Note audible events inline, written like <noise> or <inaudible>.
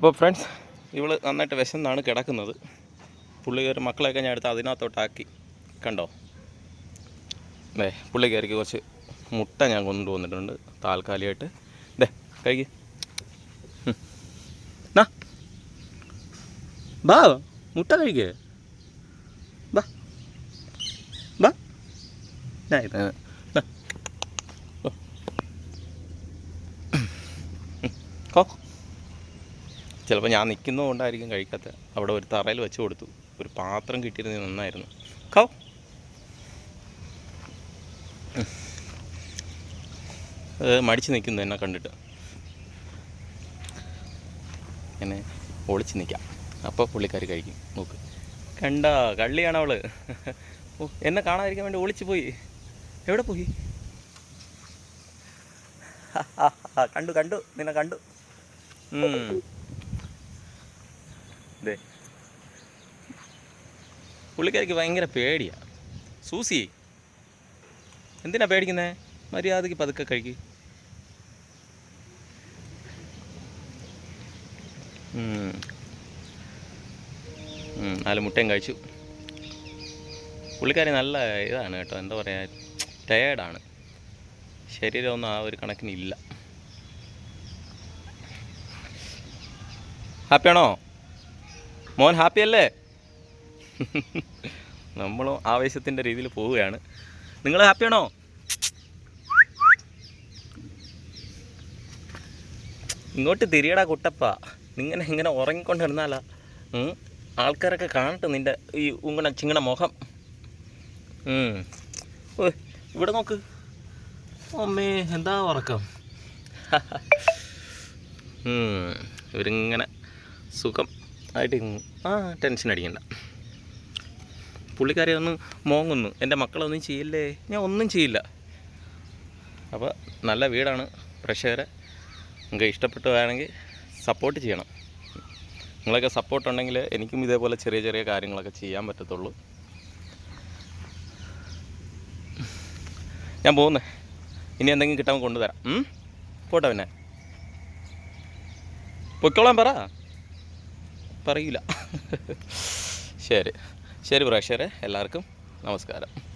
അപ്പോൾ ഫ്രണ്ട്സ് ഇവൾ നന്നായിട്ട് വിശന്നാണ് കിടക്കുന്നത്. പുള്ളിക്കാരി മക്കളെയൊക്കെ ഞാൻ എടുത്ത് അതിനകത്തോട്ടാക്കി. കണ്ടോ? ദേ പുള്ളിക്കാരിക്ക് കുറച്ച് മുട്ട ഞാൻ കൊണ്ടുവന്നിട്ടുണ്ട് താൽക്കാലികമായിട്ട് ദേ കഴിക്ക് ബാ മുട്ട കഴിക്കേ ബാ ബാ ദാ ഇത് ദാ. ഓ. ഉം. കോ ചിലപ്പോൾ ഞാൻ നിൽക്കുന്നത് കൊണ്ടായിരിക്കും കഴിക്കാത്ത. അവിടെ ഒരു തറയിൽ വെച്ച് കൊടുത്തു. ഒരു പാത്രം കിട്ടിയിരുന്നത് നന്നായിരുന്നു. കൗ. മടിച്ച് നിൽക്കുന്നു എന്നെ കണ്ടിട്ട്. എന്നെ ഒളിച്ച് നിൽക്കാം. അപ്പോൾ പുള്ളിക്കാർ കഴിക്കും. നോക്ക്. കണ്ട കള്ളിയാണ് അവൾ. ഓ എന്നെ കാണാതിരിക്കാൻ വേണ്ടി ഒളിച്ച് പോയി. എവിടെ പോയി? കണ്ടു കണ്ടു നിന്നെ കണ്ടു. പുള്ളിക്കാരിക്ക് ഭയങ്കര പേടിയാ. സൂസി എന്തിനാ പേടിക്കുന്നത് മര്യാദയ്ക്ക് പതുക്കെ കഴിക്ക്. നാല് മുട്ടയും കഴിച്ചു. പുള്ളിക്കാരി നല്ല ഇതാണ് കേട്ടോ എന്താ പറയുക ടയേർഡാണ് ശരീരമൊന്നും ആ ഒരു കണക്കിനില്ല. ഹാപ്പിയാണോ മോൻ ഹാപ്പി അല്ലേ? <laughs> നമ്മളും ആവേശത്തിന്റെ രീതിയിൽ പോവുകയാണ്. നിങ്ങൾ ഹാപ്പിയാണോ ഇങ്ങോട്ട് തിരിയടാ കുട്ടപ്പ. നിങ്ങനെ ഇങ്ങനെ ഉറങ്ങിക്കൊണ്ടിരുന്നാലാ. ആൾക്കാരൊക്കെ കാണട്ടെ നിന്റെ ഈ ഉങ്ങണ ചിങ്ങണ മുഖം. ഇവിടെ നോക്ക്. അമ്മേ എന്താ ഉറക്കം. <laughs> ഇവരിങ്ങനെ സുഖം ആയിട്ട് ആ ടെൻഷൻ അടിക്കണ്ട. പുള്ളിക്കാരെ ഒന്ന് മോങ്ങുന്നു. എന്റെ മക്കളൊന്നും ചെയ്യില്ലേ? ഞാൻ ഒന്നും ചെയ്യില്ല. അപ്പോൾ നല്ല വീടാണ് പ്രേക്ഷകരെ. നിങ്ങൾക്ക് ഇഷ്ടപ്പെട്ടു വേണമെങ്കിൽ സപ്പോർട്ട് ചെയ്യണം. നിങ്ങളൊക്കെ സപ്പോർട്ട് ഉണ്ടെങ്കിൽ എനിക്കും ഇതേപോലെ ചെറിയ ചെറിയ കാര്യങ്ങളൊക്കെ ചെയ്യാൻ പറ്റത്തുള്ളൂ. ഞാൻ പോകുന്നേ ഇനി എന്തെങ്കിലും കിട്ടാൻ കൊണ്ടുതരാം? പോട്ടെ പിന്നെ. പൊയ്ക്കോളാൻ പറ. പറയില്ല. ശരി. ശരി പ്രേക്ഷകരെ എല്ലാവർക്കും നമസ്കാരം.